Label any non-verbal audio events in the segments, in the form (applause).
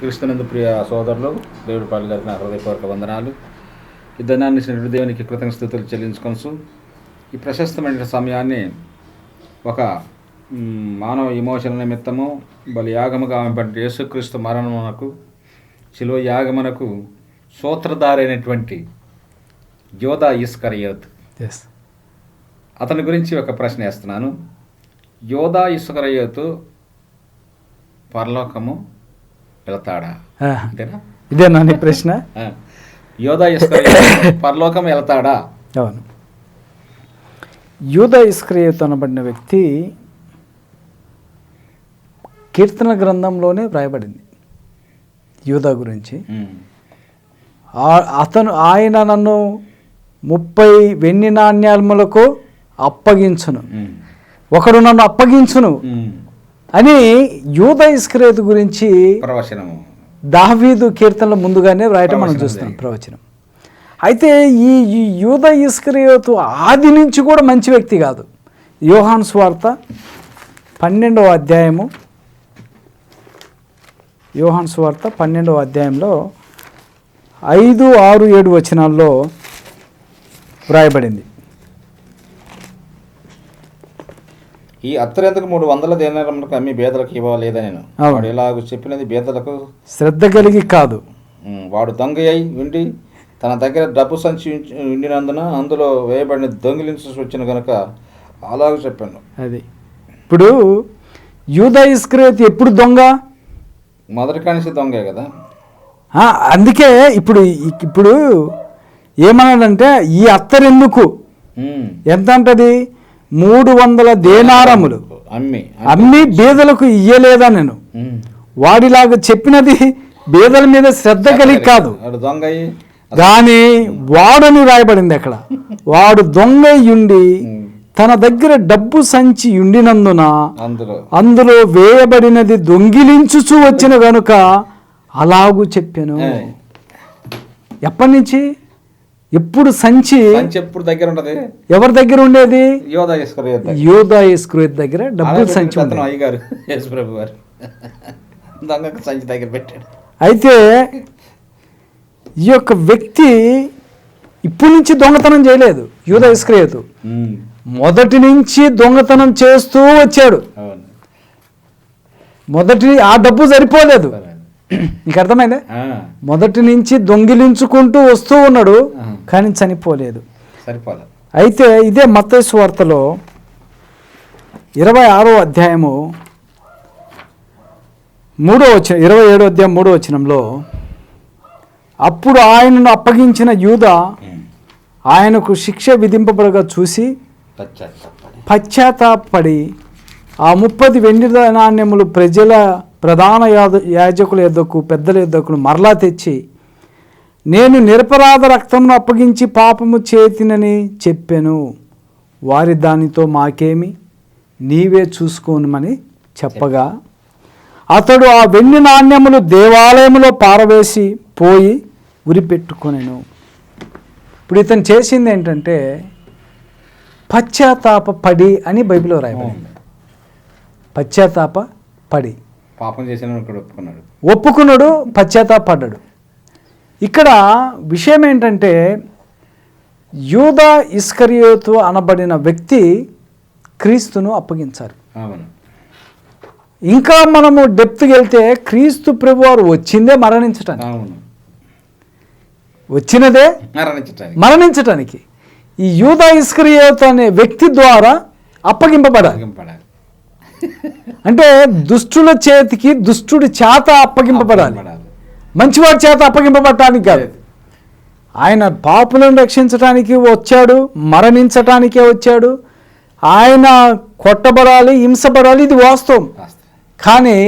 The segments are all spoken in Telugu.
క్రీస్తునందు ప్రియ సోదరులు దేవుడి పాలు గారికి నా హృదయపూర్వక వందనాలు. ఈ ధనాన్ని ఇచ్చినటువంటి దేవునికి కృతజ్ఞ స్థుతులు చెల్లించుకొనసు ఈ ప్రశస్తమైన సమయాన్ని ఒక మానవ విమోచన నిమిత్తము బలి యాగముగా ఆమెపడి యేసుక్రీస్తు మరణమునకు శిలువ యాగమునకు సూత్రధారైనటువంటి యోధా ఇస్కరియోత్. అతని గురించి ఒక ప్రశ్న వేస్తున్నాను. యోధా ఇస్కరియోతు పరలోకము వెళతాడా? అంతేనా? ఇదేనా నీ ప్రశ్న. యోధా పరలోకం వెళతాడా? అవును. యూద ఇస్క్రియత్ అనబడిన వ్యక్తి కీర్తన గ్రంథంలోనే వ్రాయబడింది. యూదా గురించి. అతను ఆయన నన్ను ముప్పై వెండి నాణ్యాలములకు అప్పగించును. ఒకడు నన్ను అప్పగించును. అని యూద ఇస్క్రియత్ గురించి ప్రవచనము. దావీదు కీర్తనలు ముందుగానే వ్రాయటం మనం ప్రవచనం చూస్తాం. ప్రవచనం. అయితే ఈ ఈ యూద ఇస్కరియోతు ఆది నుంచి కూడా మంచి వ్యక్తి కాదు. యోహాన్ స్వార్త పన్నెండవ అధ్యాయము యోహాన్ స్వార్త పన్నెండవ అధ్యాయంలో ఐదు ఆరు ఏడు వచనాల్లో వ్రాయబడింది. ఈ అత్తరెంతకు మూడు వందల దేనారములకు అమ్మి బేదలకు ఇవ్వలేదా నేను. వాడు ఇలాగ చెప్పినది బేదలకు శ్రద్ధ కలిగి కాదు. వాడు దొంగ అయి ఉండి తన దగ్గర డబ్బు సంచి ఉండినందున అందులో వేయబడిన దొంగిలించి వచ్చిన గనుక అలాగ చెప్పాను. అది. ఇప్పుడు యూద ఇస్క్రియత్ ఎప్పుడు దొంగ? మొదటి కానిసి దొంగే కదా. అందుకే ఇప్పుడు ఇప్పుడు ఏమన్నాడంటే ఈ అత్తరెందుకు. ఎంత అంటది మూడు వందల దేనారములు. అమ్మి అమ్మి బీదలకు ఇయ్యలేదా నేను. వాడిలాగా చెప్పినది బీదల మీద శ్రద్ధ కలిగి కాదు. కానీ వాడని రాయబడింది అక్కడ. వాడు దొంగ ఉండి ఉమ్, తన దగ్గర డబ్బు సంచి ఉండినందున అందులో. వేయబడినది దొంగిలించుచు వచ్చిన గనుక అలాగూ చెప్పాను. ఎప్పటి నుంచి? ఎప్పుడు సంచి ఎప్పుడు దగ్గర ఉంటది? ఎవరి దగ్గర ఉండేది? యోధా యోధా దగ్గర డబ్బులు సంచి ఉంది అయ్యగారు (laughs) యేసుప్రభు గారు. (laughs) దొంగకు సంచి దగ్గర పెట్టాడు. అయితే ఈ యొక్క వ్యక్తి ఇప్పటి నుంచి దొంగతనం చేయలేదు యూదా ఇస్క్రియతు మొదటి నుంచి దొంగతనం చేస్తూ వచ్చాడు. మొదటి ఆ డబ్బు సరిపోలేదు. సరే. (clears throat) నీకు అర్థమైందా? మొదటి నుంచి దొంగిలించుకుంటూ వస్తూ ఉన్నాడు. కానీ చనిపోలేదు. సరిపోలే. అయితే ఇదే మత్తయి వార్తలో ఇరవై ఆరో అధ్యాయము మూడో వచ్చిన ఇరవై ఏడో అధ్యాయం మూడో వచనంలో అప్పుడు ఆయనను అప్పగించిన యూద ఆయనకు శిక్ష విధింపబడగా చూసి. పశ్చాత్తాపడి. ఆ ముప్పది వెండి నాణ్యములు ప్రజల ప్రధాన యాద యాజకుల యొద్దకు పెద్దల యొద్దకు మరలా తెచ్చి నేను నిరపరాధ రక్తమును అప్పగించి పాపము చేతినని చెప్పాను. వారి దానితో మాకేమి? నీవే చూసుకోనమని చెప్పగా అతడు ఆ వెండి నాణ్యములు దేవాలయములో పారవేసి పోయి ఉరిపెట్టుకొనెను. ఇప్పుడు ఇతను చేసింది ఏంటంటే పశ్చాత్తాప పడి అని బైబిల్లో రాయబడింది. పశ్చాత్తాప పడి. పాపం చేసిన ఒప్పుకున్నాడు. ఒప్పుకున్నాడు పశ్చాత్తాపడ్డాడు. ఇక్కడ విషయం ఏంటంటే యూదా ఇస్కరియోతు అనబడిన వ్యక్తి క్రీస్తును అప్పగించాలి అవును. ఇంకా మనము డెప్త్కి వెళ్తే క్రీస్తు ప్రభు వారు వచ్చిందే మరణించటానికి. అవును. వచ్చినదే మరణించటానికి. మరణించటానికి. ఈ యూదా ఇస్కరియోతు అనే వ్యక్తి ద్వారా అప్పగింపబడాలి. అంటే దుష్టుల చేతికి దుష్టుడి చేత అప్పగింపబడాలి. మంచివాడి చేత అప్పగింపబడటానికి కాదు. ఆయన పాపులను రక్షించటానికి వచ్చాడు మరణించటానికే వచ్చాడు. ఆయన కొట్టబడాలి హింసపడాలి ఇది వాస్తవం. కానీ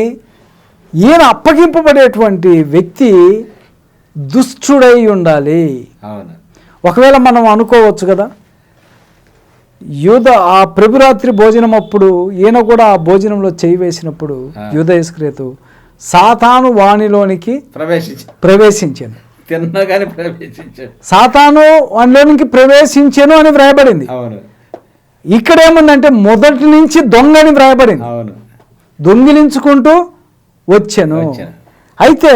ఈయన అప్పగింపబడేటువంటి వ్యక్తి దుష్టుడై ఉండాలి. ఒకవేళ మనం అనుకోవచ్చు కదా యూద ఆ ప్రభురాత్రి భోజనం అప్పుడు ఈయన కూడా ఆ భోజనంలో చేయి వేసినప్పుడు. యూద ఇస్క్రియతు సాతాను వాణిలోనికి ప్రవేశించ ప్రవేశించాను తిన్నగానే ప్రవేశించాడు. సాతాను వానిలోనికి ప్రవేశించాను అని వ్రాయబడింది. అవును. ఇక్కడ ఏముందంటే మొదటి నుంచి దొంగని వ్రాయబడింది. అవును. దొంగిలించుకుంటూ వచ్చాను. వచ్చాను. అయితే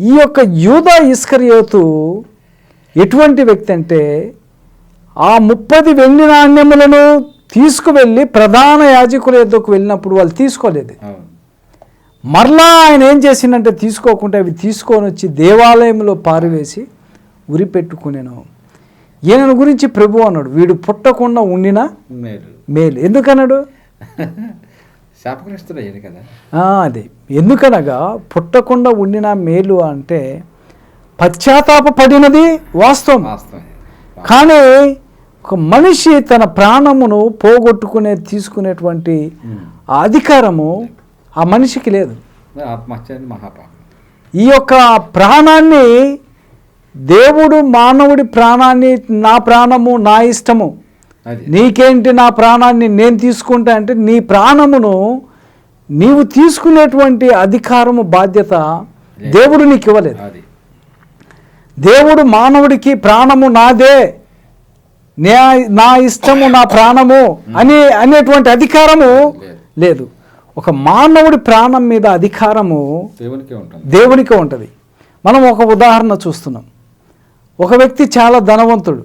ఈ యొక్క యూదా ఇస్కరియోతు ఎటువంటి వ్యక్తి అంటే ఆ ముప్పది వెండి నాణ్యములను తీసుకువెళ్ళి ప్రధాన యాజకుల యొద్దకు వెళ్ళినప్పుడు వాళ్ళు తీసుకోలేదు. మరలా ఆయన ఏం చేసిందంటే తీసుకోకుండా అవి తీసుకొని వచ్చి దేవాలయంలో పారివేసి ఉరి పెట్టుకునేను. ఈయన గురించి ప్రభు అన్నాడు వీడు పుట్టకుండా ఉండినా మేలు. ఎందుకన్నాడు? (laughs) కదా. అదే. ఎందుకనగా పుట్టకుండా ఉండిన మేలు అంటే పశ్చాత్తాపడినది వాస్తవం. వాస్తవం కానీ ఒక మనిషి తన ప్రాణమును పోగొట్టుకునే తీసుకునేటువంటి ఆ అధికారము ఆ మనిషికి లేదు. ఈ యొక్క ప్రాణాన్ని దేవుడు మానవుడి ప్రాణాన్ని నా ప్రాణము నా ఇష్టము. నీకేంటి నా ప్రాణాన్ని నేను తీసుకుంటా అంటే నీ ప్రాణమును నీవు తీసుకునేటువంటి అధికారము బాధ్యత దేవుడు నీకు ఇవ్వలేదు. అది. దేవుడు మానవుడికి ప్రాణము నాదే. నే నా ఇష్టము నా ప్రాణము అని అనేటువంటి అధికారము లేదు. ఒక మానవుడి ప్రాణం మీద అధికారము దేవునికే ఉంటుంది. దేవునికి ఉంటుంది. మనం ఒక ఉదాహరణ చూస్తున్నాం. ఒక వ్యక్తి చాలా ధనవంతుడు.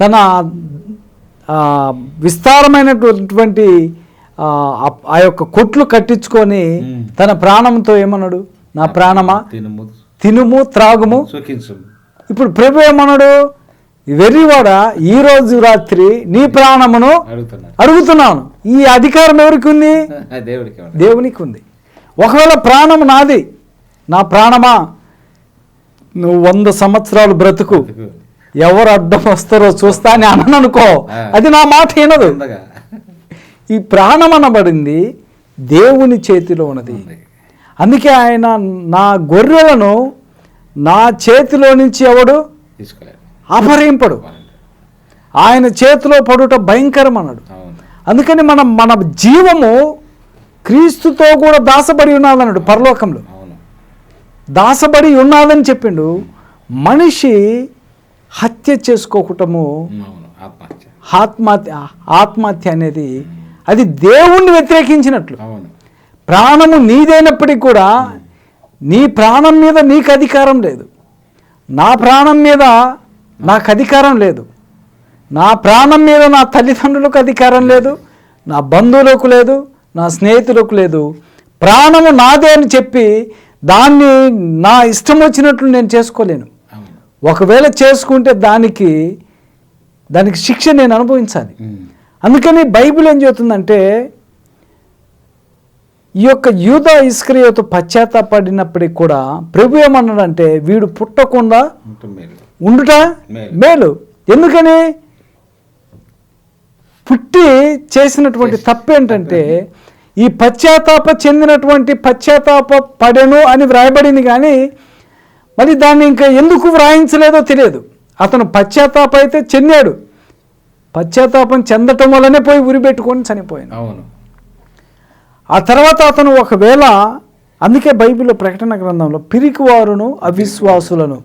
తన విస్తారమైనటువంటి ఆ, యొక్క కొట్లు కట్టించుకొని. తన ప్రాణంతో ఏమన్నాడు? నా ప్రాణమా? తినుము త్రాగుము. సుఖించు ఇప్పుడు ప్రభు ఏమన్నాడు? వెర్రివాడ ఈ రోజు రాత్రి నీ ప్రాణమును అడుగుతున్నాను. ఈ అధికారం ఎవరికి (laughs) ఉంది? దేవునికి ఉంది. ఒకవేళ ప్రాణం నాది నా ప్రాణమా? నువ్వు వంద సంవత్సరాలు బ్రతుకు. ఎవరు అడ్డం వస్తారో చూస్తా అని అనను అనుకో. అది నా మాట వినదు. ఈ ప్రాణం అనబడింది దేవుని చేతిలో ఉన్నది. అందుకే ఆయన నా గొర్రెలను నా చేతిలో నుంచి ఎవడు? అపహరింపడు. ఆయన చేతిలో పడుట భయంకరం అన్నాడు అందుకని మనం మన జీవము క్రీస్తుతో కూడా దాసబడి ఉన్నదన్నాడు పరలోకంలో. దాసబడి ఉన్నాదని చెప్పిండు. మనిషి హత్య చేసుకోకటము ఆత్మహత్య. ఆత్మహత్య అనేది అది దేవుణ్ణి వ్యతిరేకించినట్లు. ప్రాణము నీదైనప్పటికీ కూడా నీ ప్రాణం మీద నీకు అధికారం లేదు. నా ప్రాణం మీద నాకు అధికారం లేదు. నా ప్రాణం మీద నా తల్లిదండ్రులకు అధికారం లేదు. నా బంధువులకు లేదు. నా స్నేహితులకు లేదు. ప్రాణము నాదే అని చెప్పి దాన్ని నా ఇష్టం వచ్చినట్లు నేను చేసుకోలేను. ఒకవేళ చేసుకుంటే దానికి దానికి శిక్ష నేను అనుభవించాలి. అందుకని బైబిల్ ఏం చెబుతుందంటే ఈ యొక్క యూద ఇస్క్రియోతో పశ్చాత్తాపడినప్పటికి కూడా ప్రభు ఏమన్నాడంటే వీడు పుట్టకుండా ఉండుట మేలు. మేలు. ఎందుకని? పుట్టి చేసినటువంటి తప్పేంటంటే ఈ పశ్చాత్తాప చెందినటువంటి పశ్చాత్తాప పడెను అని వ్రాయబడింది కానీ మరి దాన్ని ఇంకా ఎందుకు వ్రాయించలేదో తెలియదు. అతను పశ్చాత్తాప అయితే చెందాడు. పశ్చాత్తాపం చెందటం వల్లనే పోయి ఉరిపెట్టుకొని చనిపోయాను అవును. ఆ తర్వాత అతను ఒకవేళ అందుకే బైబిల్లో ప్రకటన గ్రంథంలో పిరికివారును అవిశ్వాసులను.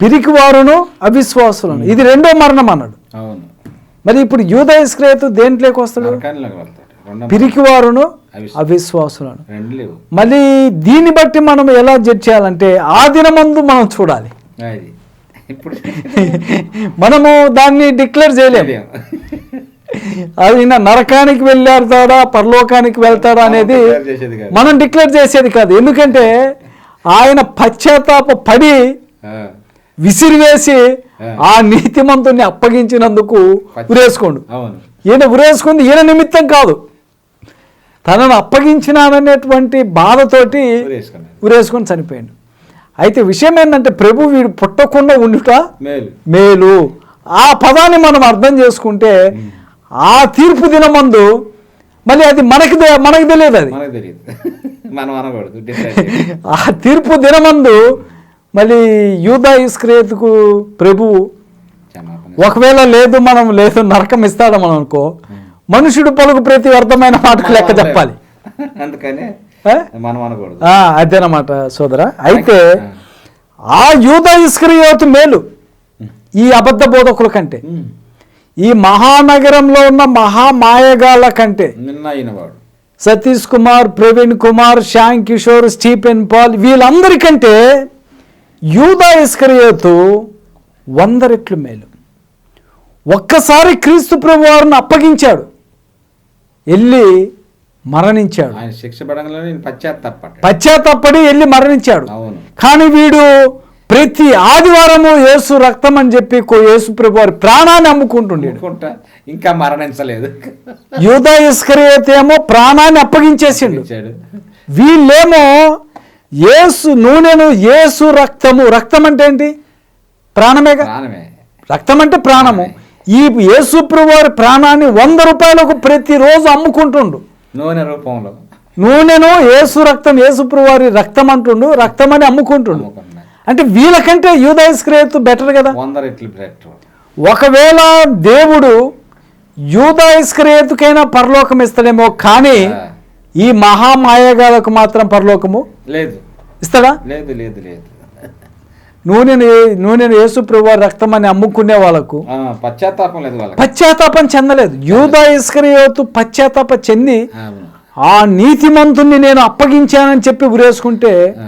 పిరికివారును అవిశ్వాసులను. ఇది రెండో మరణం అన్నాడు. మరి ఇప్పుడు యూద ఇస్క్రేతు దేంట్లోకి వస్తాడు? పిరికివారును అవిశ్వాసం. అవిశ్వాసులను. మళ్ళీ దీన్ని బట్టి మనం ఎలా జడ్జ్ చేయాలంటే ఆ దినమందు మనం చూడాలి. ఇప్పుడు (laughs) మనము దాన్ని డిక్లేర్ చేయలేము. ఈయన నరకానికి వెళ్ళాడుతాడా పరలోకానికి వెళ్తాడా అనేది మనం డిక్లేర్ చేసేది కాదు. ఎందుకంటే ఆయన పశ్చాత్తాప పడి విసిరివేసి ఆ. నీతిమంతుణ్ణి అప్పగించినందుకు ఉరేసుకోండు. ఈయన ఉరేసుకుంది ఈయన నిమిత్తం కాదు. తనను అప్పగించినాననేటువంటి బాధతోటి ఉరేసుకొని చనిపోయాడు. అయితే విషయం ఏంటంటే ప్రభు వీడు పుట్టకుండా ఉండుట మేలు. ఆ పదాన్ని మనం అర్థం చేసుకుంటే ఆ తీర్పు దినమందు మళ్ళీ అది మనకి మనకి తెలియదు అది. (laughs) ఆ తీర్పు దినమందు మళ్ళీ యూదా ఇస్క్రేతుకు ప్రభువు ఒకవేళ లేదు మనం లేదు నరకం ఇస్తాడు మనం అనుకో మనుషుడు పలుకు ప్రతి వ్యర్థమైన మాటకు లెక్క చెప్పాలి. (laughs) అందుకనే ఆ? మనం అనకూడదు. ఆ, అదేనమాట సోదర. అయితే ఆ. యూదా ఇస్క్రియోతు మేలు ఈ అబద్ధ బోధకుల కంటే. ఈ మహానగరంలో ఉన్న మహామాయగాళ్ళ కంటే నిన్న అయిన వాడు సతీష్ కుమార్ ప్రవీణ్ కుమార్ శ్యామ్ కిషోర్ స్టీఫెన్ పాల్ వీళ్ళందరికంటే యూదా ఇస్కరియోతు వంద రెట్లు మేలు. ఒక్కసారి క్రీస్తు ప్రభు వారిని అప్పగించాడు. వెళ్ళి మరణించాడు. ఆయన శిక్ష పడంగానే పశ్చాత్తపడి వెళ్ళి మరణించాడు. కానీ వీడు ప్రతి ఆదివారము యేసు రక్తం అని చెప్పి యేసు ప్రభు వారి ప్రాణాన్ని అమ్ముకుంటుండేడు. అనుకుంటా ఇంకా మరణించలేదు. యూదా ఇస్కరియోతు ఏమో ప్రాణాన్ని అప్పగించేసిండు. వీళ్ళేమో యేసు నూనెను యేసు రక్తము రక్తం అంటే ఏంటి? ప్రాణమే. రక్తం అంటే ప్రాణము. ఈ యేసు ప్రభు వారి ప్రాణాన్ని వంద రూపాయలకు ప్రతిరోజు అమ్ముకుంటుండు. నూనె రూపంలో. నూనెను యేసు రక్తం యేసు ప్రభు వారి రక్తం అంటుండు రక్తం అని అమ్ముకుంటుండు. అంటే వీళ్ళకంటే యూదాయిస్క్రేతు బెటర్ కదా? వంద రెట్లు బ్రెట్ ఒకవేళ దేవుడు యూదాయిస్క్రేతుకైనా పరలోకం ఇస్తాడేమో కానీ ఈ మహామాయగాలకు మాత్రం పరలోకము లేదు. ఇస్తాడా? లేదు లేదు లేదు. నూనెను నూనెను యేసు ప్రభు రక్తం అని అమ్ముకునే వాళ్ళకు పశ్చాత్తాపం లేదు వాళ్ళకి. పశ్చాత్తాపం చెందలేదు. యూదా ఇస్కరియోతు పశ్చాత్తాప చెంది. ఆ నీతిమంతుణ్ణి నేను అప్పగించానని చెప్పి ఉరేసుకుంటే ఆ,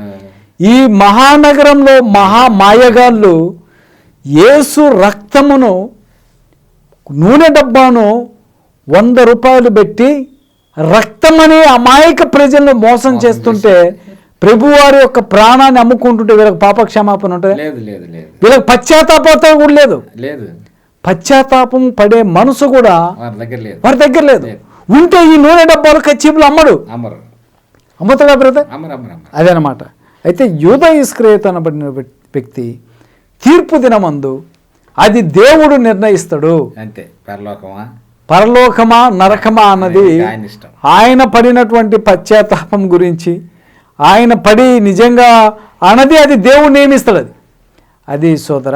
ఈ మహానగరంలో మహామాయగాళ్ళు యేసు రక్తమును నూనె డబ్బాను వంద రూపాయలు పెట్టి రక్తమని అమాయక ప్రజలను మోసం చేస్తుంటే ప్రభువారి యొక్క ప్రాణాన్ని అమ్ముకుంటుంటే వీళ్ళకి పాప క్షమాపణ ఉంటుంది? లేదు లేదు లేదు. వీళ్ళకి పశ్చాత్తాపత కూడా లేదు. లేదు. పశ్చాత్తాపం పడే మనసు కూడా వారి దగ్గర లేదు. ఉంటే ఈ నూనె డబ్బాలు కచ్చిపులు అమ్మడు. అమ్ముతాడా బ్రదర్? అమరు అదనమాట అయితే యూద ఇస్క్రేత్ అనబడిన వ్య- వ్యక్తి తీర్పు దినమందు అది దేవుడు నిర్ణయిస్తాడు. అంతే. పరలోకమా? పరలోకమా నరకమా అన్నది ఆయన పడినటువంటి పశ్చాత్తాపం గురించి ఆయన పడి నిజంగా అన్నది అది దేవుడు నియమిస్తాడు అది. అది సోదర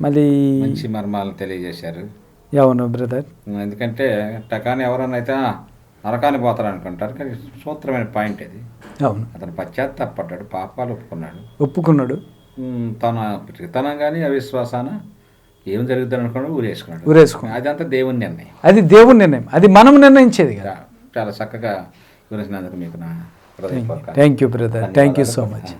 మళ్ళీ మంచి మర్మాలను తెలియజేశారు. అవును బ్రదర్. ఎందుకంటే టకాని ఎవరన్నా అయితే "ఆ, నరకానికి పోతారు అనుకుంటారు కానీ సూత్రమైన పాయింట్ ఇది. అవును. అతను పశ్చాత్తాపడ్డాడు పాపాలు ఒప్పుకున్నాడు. ఒప్పుకున్నాడు. తన పితనం కానీ అవిశ్వాసాన ఏం జరుగుతుంది అనుకున్నాడు ఊరేసుకున్నాడు. ఊరేసుకున్నాడు. అదంతా దేవుని నిర్ణయం. అది దేవుని నిర్ణయం. అది మనం నిర్ణయించేది కదా. చాలా చక్కగా వివరించినందుకు మీకు నా thank you brother thank you so much